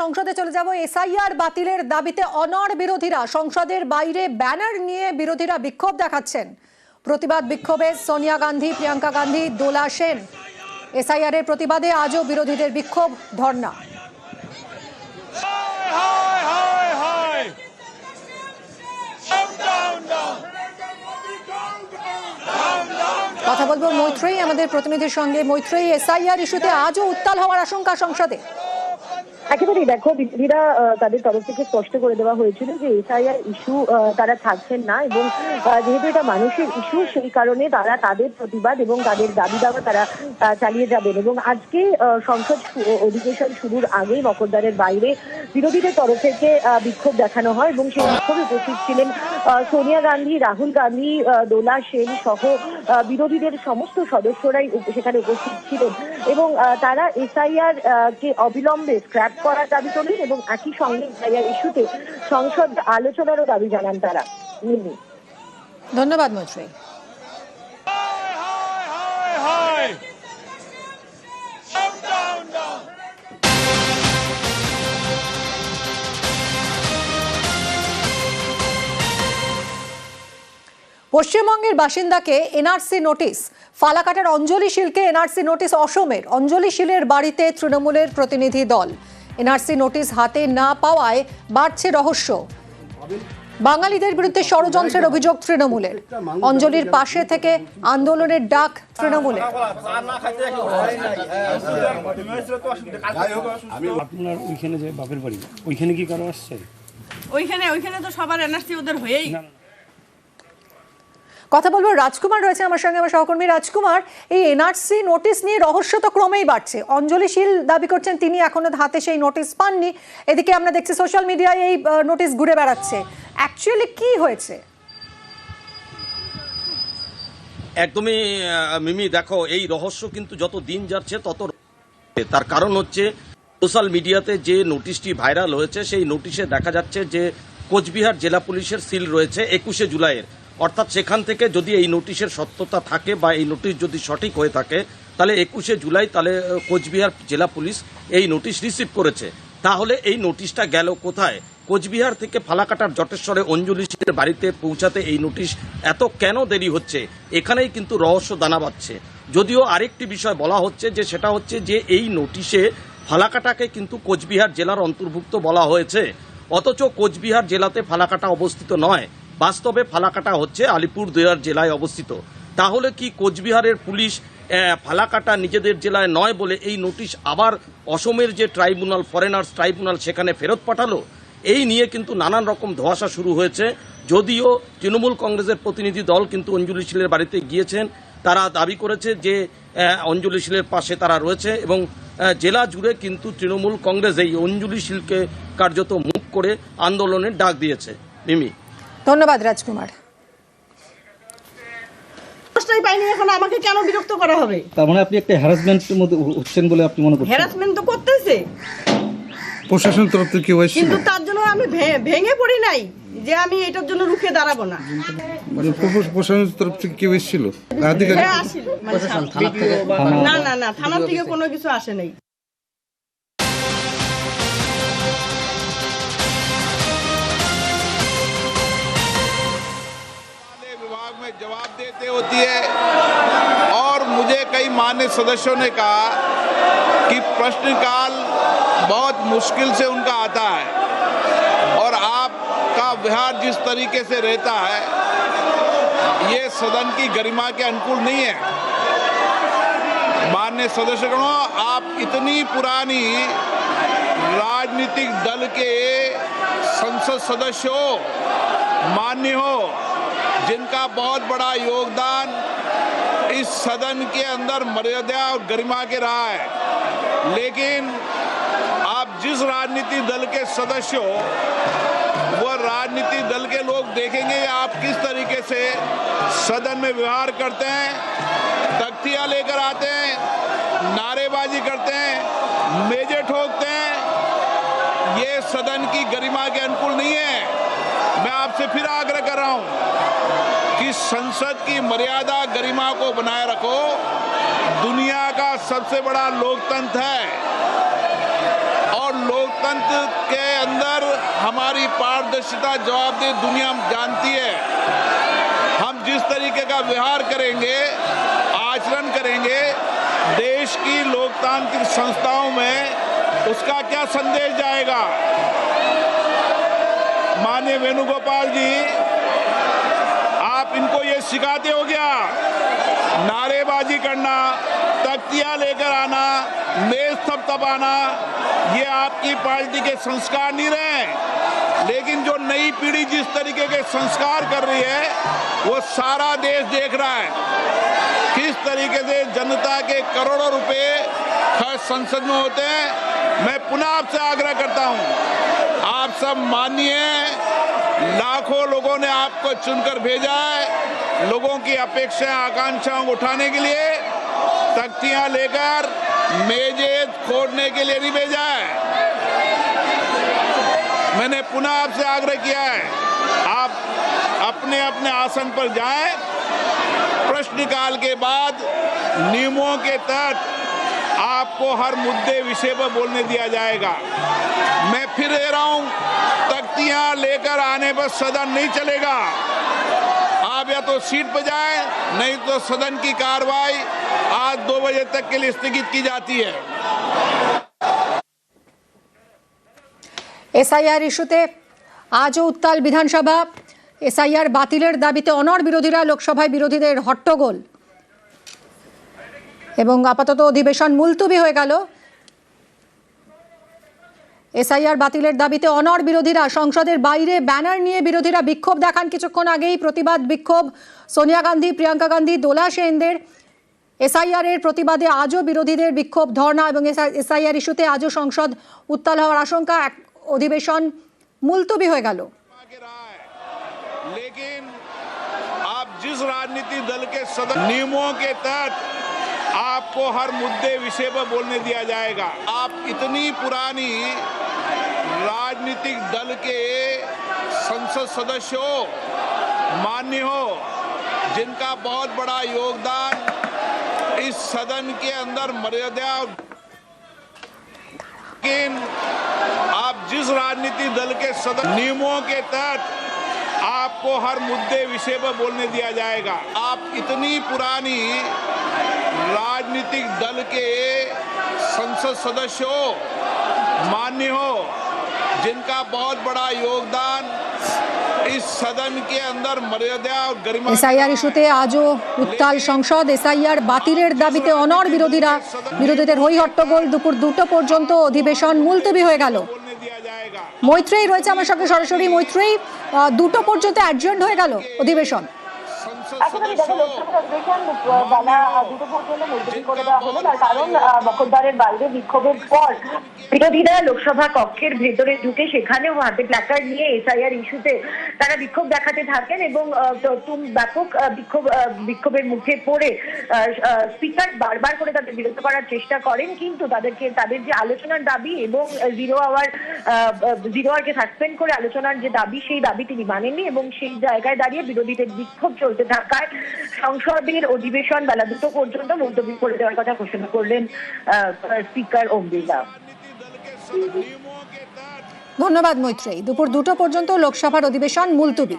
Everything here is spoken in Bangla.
সংসদে চলে যাব। এসআইআর বাতিলের দাবিতে অনর বিরোধীরা সংসদের বাইরে ব্যানার নিয়ে বিরোধীরা বিক্ষোভ দেখাচ্ছেন। প্রতিবাদ বিক্ষোভে সোনিয়া গান্ধী প্রিয়াঙ্কা গান্ধী দোলা সেন। এসআইআর এর প্রতিবাদে আজও বিরোধীদের বিক্ষোভ ধর্ণা! কথা বলব মৈত্রেয়ী আমাদের প্রতিনিধির সঙ্গে। মৈত্রেয়ী এসআইআর ইস্যুতে আজও উত্তাল হওয়ার আশঙ্কা সংসদে। একেবারেই দেখো বিরোধীরা তাদের তরফ থেকে স্পষ্ট করে দেওয়া হয়েছিল যে এসআইআর ইস্যু তারা থাকছেন না এবং যেহেতু এটা মানুষের ইস্যু, সেই কারণে তারা তাদের প্রতিবাদ এবং তাদের দাবি দাওয়া তারা চালিয়ে যাবেন এবং আজকে সংসদ অধিবেশন শুরুর আগেই মকদ্দারের বাইরে বিরোধীদের তরফ থেকে বিক্ষোভ দেখানো হয় এবং সেই বিক্ষোভে উপস্থিত ছিলেন সোনিয়া গান্ধী, রাহুল গান্ধী দোলা সেন সহ বিরোধীদের সমস্ত সদস্যরাই সেখানে উপস্থিত ছিলেন। এবং আহ, তারা এসআইআর কে অবিলম্বে স্ক্র্যাপ করার দাবি তোলেন এবং একই সঙ্গে এসআইআর ইস্যুতে সংসদ আলোচনারও দাবি জানান তারা। ধন্যবাদ মৈত্রেয়ী পশ্চিমবঙ্গের বাসিন্দাকে এনআরসি নোটিশ। ফালাকাটার অঞ্জলি শীলকে এনআরসি নোটিশ অসমের। অঞ্জলি শীলের বাড়িতে তৃণমূলের প্রতিনিধি দল। এনআরসি নোটিশ হাতে না পাওয়ায় বাড়ছে রহস্য। বাঙালিদের বিরুদ্ধে ষড়যন্ত্রের অভিযোগ তৃণমূলের। অঞ্জলির পাশে থেকে আন্দোলনের ডাক তৃণমূলের। আপনার ওইখানে যে বাপের বাড়ি ওইখানে কি কারও আসছে? ওইখানে ওইখানে তো সবার এনআরসি ওদের হয়েই। কথা বলব, রাজকুমার রয়েছে আমার সঙ্গে, আমার সহকর্মী রাজকুমার। এই এনআরসি নোটিশ নিয়ে রহস্য তো ক্রমেই বাড়ছে। অঞ্জলি শীল দাবি করছেন, তিনি এখনও হাতে সেই নোটিশ পাননি। এদিকে আমরা দেখছি সোশ্যাল মিডিয়ায় এই নোটিশ ঘুরে বেড়াচ্ছে। অ্যাকচুয়ালি কি হয়েছে? একদমই মিমি, দেখো, এই রহস্য কিন্তু যত দিন যাচ্ছে, তত তার কারণ হচ্ছে, সোশ্যাল মিডিয়াতে যে নোটিশটি ভাইরাল হয়েছে, সেই নোটিশে দেখা যাচ্ছে যে কোচবিহার জেলা পুলিশের সিল রয়েছে একুশে জুলাইয়ের। অর্থাৎ সেখান থেকে যদি এই নোটিশের সত্যতা থাকে বা এই নোটিশ যদি সঠিক হয়ে থাকে, তাহলে একুশে জুলাই তাহলে কোচবিহার জেলা পুলিশ এই নোটিশ রিসিভ করেছে। তাহলে এই নোটিশটা গেল কোথায়? কোচবিহার থেকে ফালাকাটার জটেশ্বরে অঞ্জলি বাড়িতে পৌঁছাতে এই নোটিশ এত কেন দেরি হচ্ছে? এখানেই কিন্তু রহস্য দানা বাঁধছে। যদিও আরেকটি বিষয় বলা হচ্ছে যে, সেটা হচ্ছে যে এই নোটিশে ফালাকাটাকে কিন্তু কোচবিহার জেলার অন্তর্ভুক্ত বলা হয়েছে। অথচ কোচবিহার জেলাতে ফালাকাটা অবস্থিত নয়। বাস্তবে ফালাকাটা হচ্ছে আলিপুরদুয়ার জেলায় অবস্থিত। তাহলে কি কোচবিহারের পুলিশ ফালাকাটা নিজেদের জেলায় নয় বলে এই নোটিশ আবার অসমের যে ট্রাইব্যুনাল, ফরেনার্স ট্রাইব্যুনাল সেখানে ফেরত পাঠালো? এই নিয়ে কিন্তু নানান রকম ধোয়াশা শুরু হয়েছে। যদিও তৃণমূল কংগ্রেসের প্রতিনিধি দল কিন্তু অঞ্জলি শীলের বাড়িতে গিয়েছেন। তারা দাবি করেছে যে অঞ্জলি শীলের পাশে তারা রয়েছে এবং জেলা জুড়ে কিন্তু তৃণমূল কংগ্রেস এই অঞ্জলি শীলকে কার্যত মুখ করে আন্দোলনের ডাক দিয়েছে। মিমি। ধন্যবাদ রাজকুমার। কষ্টই পাইনি এখন আমাকে কেন বিরক্ত করা হবে? তার মানে আপনি একটা হ্যারাসমেন্টের মধ্যে হচ্ছেন বলে আপনি মনে করছেন? হ্যারাসমেন্ট তো করতেছে। প্রশাসনের তরফ থেকে কেউ কিন্তু তার জন্য আমি ভেঙে পড়ি নাই যে আমি এটার জন্য রুখে দাঁড়াবো না। মানে প্রশা- প্রশাসনের তরফ থেকে কেউ এসেছিল আধিকারিক না না না থানার থেকে কোনো কিছু আসে নাই। देते होती है। और मुझे कई मान्य सदस्यों ने कहा कि प्रश्नकाल बहुत मुश्किल से उनका आता है। और आपका व्यवहार जिस तरीके से रहता है, ये सदन की गरिमा के अनुकूल नहीं है। मान्य सदस्यगणों, आप इतनी पुरानी राजनीतिक दल के संसद सदस्य हो मान्य हो जिनका बहुत बड़ा योगदान इस सदन के अंदर मर्यादा और गरिमा के रहा है। लेकिन आप जिस राजनीतिक दल के सदस्य हो, वह राजनीतिक दल के लोग देखेंगे आप किस तरीके से सदन में व्यवहार करते हैं, तख्तियाँ लेकर आते हैं, नारेबाजी करते हैं, मेजे ठोकते हैं। ये सदन की गरिमा के अनुकूल नहीं है। आपसे फिर आग्रह कर रहा हूँ कि संसद की मर्यादा गरिमा को बनाए रखो। दुनिया का सबसे बड़ा लोकतंत्र है। और लोकतंत्र के अंदर हमारी पारदर्शिता, जवाबदेही दुनिया जानती है। हम जिस तरीके का व्यवहार करेंगे, आचरण करेंगे, देश की लोकतांत्रिक संस्थाओं में उसका क्या संदेश जाएगा? माननीय वेणुगोपाल जी, आप इनको ये सिखाते हो क्या? नारेबाजी करना, तख्तियाँ लेकर आना, मेज थपथपाना ये आपकी पार्टी के संस्कार नहीं रहे। लेकिन जो नई पीढ़ी जिस तरीके के संस्कार कर रही है, वो सारा देश देख रहा है। किस तरीके से जनता के करोड़ों रुपए खर्च संसद में होते हैं, मैं पुनः आपसे आग्रह करता हूँ। आप सब मानिए, लाखों लोगों ने आपको चुनकर भेजा है लोगों की अपेक्षाएँ, आकांक्षाओं को उठाने के लिए। तख्तियाँ लेकर मेजेज खोदने के लिए नहीं भेजा है। मैंने पुनः आपसे आग्रह किया है, आप अपने अपने आसन पर जाएँ। प्रश्नकाल के बाद नियमों के तहत आपको हर मुद्दे विषय पर बोलने दिया जाएगा मैं फिर दे रहा हूं तख्तियां लेकर आने पर सदन नहीं चलेगा आप या तो सीट पर जाएं नहीं तो सदन की कार्रवाई आज दो बजे तक के लिए स्थगित की जाती है এসআইআর ইস্যুতে আজও উত্তাল বিধানসভা এসআইআর বাতিলের দাবিতে অনড় বিরোধীরা লোকসভায় বিরোধীদের হট্টগোল এবং আপাতত অধিবেশন মুলতুবি হয়ে গেল এসআইআর বাতিলের দাবিতে অনড় বিরোধীরা সংসদের বাইরে ব্যানার নিয়ে বিরোধীরা বিক্ষোভ দেখান কিছুক্ষণ আগেই প্রতিবাদ বিক্ষোভ সোনিয়া গান্ধী প্রিয়াঙ্কা গান্ধী দোলা সেনদের এসআইআর এর প্রতিবাদে আজও বিরোধীদের বিক্ষোভ ধর্ণা এবং এসআইআর ইস্যুতে আজও সংসদ উত্তাল হওয়ার আশঙ্কা এক অধিবেশন মুলতবি হয়ে গেল के रहा है लेकिन आप जिस राजनीतिक दल के सदन नियमों के तहत आपको हर मुद्दे, विषय पर बोलने दिया जाएगा। आप इतनी पुरानी राजनीतिक दल के संसद सदस्य हो, मान्य हो, जिनका बहुत बड़ा योगदान इस सदन के अंदर मर्यादा लेकिन आप जिस राजनीतिक दल के सदन नियमों के तहत आपको हर मुद्दे, विषय पर बोलने दिया जाएगा। आप इतनी पुरानी राजनीतिक दल के संसद सदस्य हो मान्य हो जिनका बहुत बड़ा योगदान इस सदन के अंदर मर्यादा और गरिमा এসআইআর ইস্যুতে আজও উত্তাল সংসদ এসআইআর বাতিলের দাবিতে অনড় বিরোধীরা বিরোধীদের হই হট্টগোল দুপুর দুটো পর্যন্ত অধিবেশন মুলতবি হয়ে গেল बोलने दिया जाएगा মৈত্রেয়ী রয়েছে আমার সঙ্গে সরাসরি মৈত্রেয়ী আহ, দুটো পর্যন্ত অ্যাডজেন্ট হয়ে গেল অধিবেশন এখন আমি দেখো বাইরে বিক্ষোভের পর বিরোধীরা লোকসভা কক্ষের ভেতরে ঢুকে সেখানেও হাতে প্ল্যাকার্ড নিয়ে এসআইআর ইস্যুতে তারা বিক্ষোভ দেখাতে থাকেন এবং ব্যাপক বিক্ষোভ বিক্ষোভের মুখে পড়ে স্পিকার বারবার করে তাদের বিরত করার চেষ্টা করেন। কিন্তু তাদেরকে, তাদের যে আলোচনার দাবি এবং জিরো আওয়ার জিরো আওয়ারকে সাসপেন্ড করে আলোচনার যে দাবি, সেই দাবি তিনি মানেননি এবং সেই জায়গায় দাঁড়িয়ে বিরোধীদের বিক্ষোভ চলতে থাকায় সংসদের অধিবেশন বেলা দুটো পর্যন্ত মুলতবি করে দেওয়ার কথা ঘোষণা করলেন স্পিকার ওম বিড়লা ধন্যবাদ মৈত্রী দুপুর দুটো পর্যন্ত লোকসভার অধিবেশন মুলতুবি।